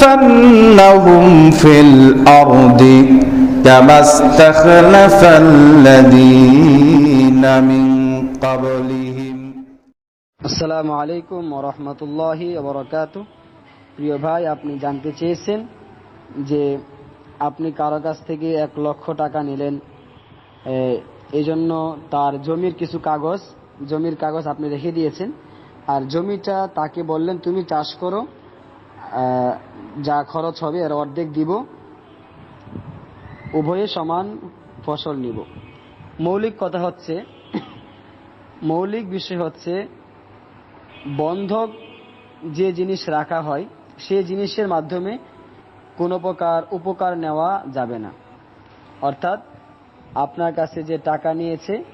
ليستخلفنهم في الأرض كما استخلف الذين من قبلهم আসসালামু আলাইকুম রহমতুল্লাহি বরকাত প্রিয় ভাই আপনি জানতে চেয়েছেন যে আপনি কারো কাছ থেকে এক লক্ষ টাকা নিলেন এ, এই জন্য তার জমির কিছু কাগজ জমির কাগজ আপনি রেখে দিয়েছেন আর জমিটা তাকে বললেন তুমি চাষ করো আহ, যা খরচ হবে এর অর্ধেক দিব। উভয়ে সমান ফসল নিব। মৌলিক কথা হচ্ছে, মৌলিক বিষয় হচ্ছে বন্ধক যে জিনিস রাখা হয়, সে জিনিসের মাধ্যমে কোনো প্রকার উপকার নেওয়া যাবে না। অর্থাৎ আপনার কাছে যে টাকা নিয়েছে,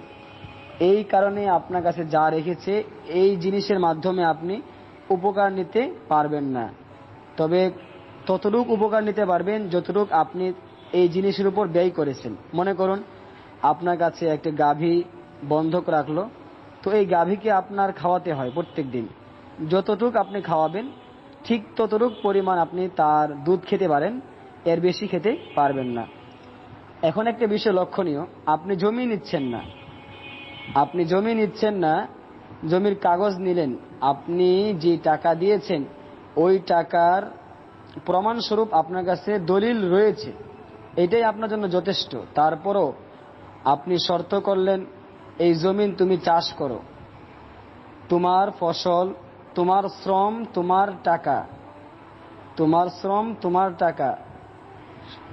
এই কারণে আপনার কাছে যা রেখেছে, এই জিনিসের মাধ্যমে আপনি উপকার নিতে পারবেন না। তবে ততটুক উপকার নিতে পারবেন যতটুক আপনি এই জিনিসের উপর ব্যয় করেছেন। মনে করুন, আপনার কাছে একটি গাভী বন্ধক রাখল, তো এই গাভীকে আপনার খাওয়াতে হয় প্রত্যেক দিন যতটুক আপনি খাওয়াবেন, ঠিক ততটুক পরিমাণ আপনি তার দুধ খেতে পারেন, এর বেশি খেতে পারবেন না। এখন একটা বিষয় লক্ষণীয়, আপনি জমি নিচ্ছেন না। আপনি জমি নিচ্ছেন না, জমির কাগজ নিলেন, আপনি যে টাকা দিয়েছেন ওই টাকার প্রমাণস্বরূপ আপনার কাছে দলিল রয়েছে। এটাই আপনার জন্য যথেষ্ট। তারপরও আপনি শর্ত করলেন, এই জমিন তুমি চাষ করো। তোমার ফসল, তোমার শ্রম, তোমার টাকা। তোমার শ্রম, তোমার টাকা।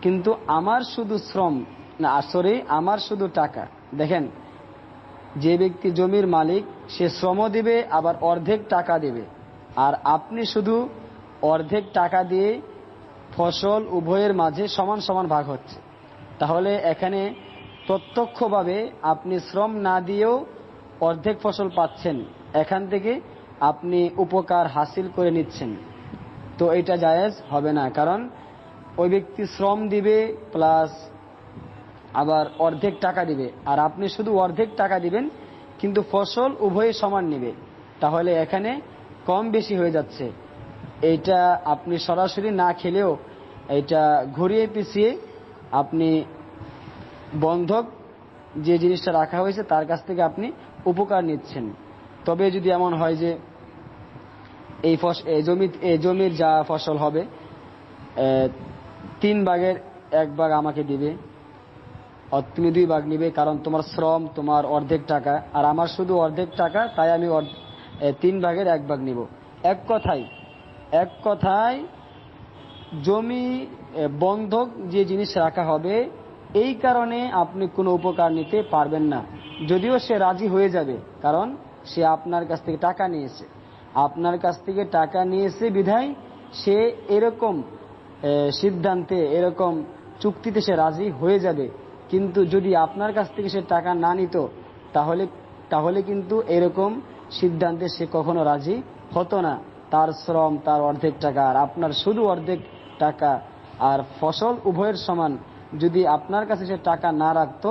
কিন্তু আমার শুধু শ্রম, না সরি আমার শুধু টাকা। দেখেন, যে ব্যক্তি জমির মালিক, সে শ্রম দিবে, আবার অর্ধেক টাকা দেবে। আর আপনি শুধু অর্ধেক টাকা দিয়ে ফসল উভয়ের মাঝে সমান সমান ভাগ হচ্ছে। তাহলে এখানে প্রত্যক্ষভাবে আপনি শ্রম না দিয়েও অর্ধেক ফসল পাচ্ছেন। এখান থেকে আপনি উপকার হাসিল করে নিচ্ছেন। তো এটা জায়েজ হবে না, কারণ ওই ব্যক্তি শ্রম দিবে প্লাস আবার অর্ধেক টাকা দিবে। আর আপনি শুধু অর্ধেক টাকা দিবেন, কিন্তু ফসল উভয়ে সমান নেবে। তাহলে এখানে কম বেশি হয়ে যাচ্ছে। এইটা আপনি সরাসরি না খেলেও এটা ঘুরিয়ে পিছিয়ে আপনি বন্ধক যে জিনিসটা রাখা হয়েছে তার কাছ থেকে আপনি উপকার নিচ্ছেন। তবে যদি এমন হয় যে এই ফস, এই জমি এই জমির যা ফসল হবে তিন ভাগের এক ভাগ আমাকে দিবে তুমি দুই ভাগ নিবে, কারণ তোমার শ্রম, তোমার অর্ধেক টাকা, আর আমার শুধু অর্ধেক টাকা, তাই আমি তিন ভাগের এক ভাগ নিব। এক কথায় এক কথায় জমি বন্ধক যে জিনিস রাখা হবে, এই কারণে আপনি কোনো উপকার নিতে পারবেন না। যদিও সে রাজি হয়ে যাবে, কারণ সে আপনার কাছ থেকে টাকা নিয়েছে। আপনার কাছ থেকে টাকা নিয়েছে বিধায় সে এরকম সিদ্ধান্তে, এরকম চুক্তিতে সে রাজি হয়ে যাবে। কিন্তু যদি আপনার কাছ থেকে সে টাকা না নিত, তাহলে তাহলে কিন্তু এরকম সিদ্ধান্তে সে কখনো রাজি হতো না। তার শ্রম, তার অর্ধেক টাকা, আর আপনার শুধু অর্ধেক টাকা আর ফসল উভয়ের সমান। যদি আপনার কাছে সে টাকা না রাখতো,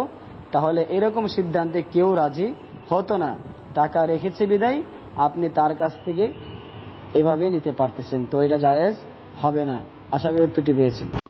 তাহলে এরকম সিদ্ধান্তে কেউ রাজি হতো না। টাকা রেখেছে বিদায়, আপনি তার কাছ থেকে এভাবে নিতে পারতেছেন। তো এটা জায়েজ হবে না। আশা করি পেয়েছেন।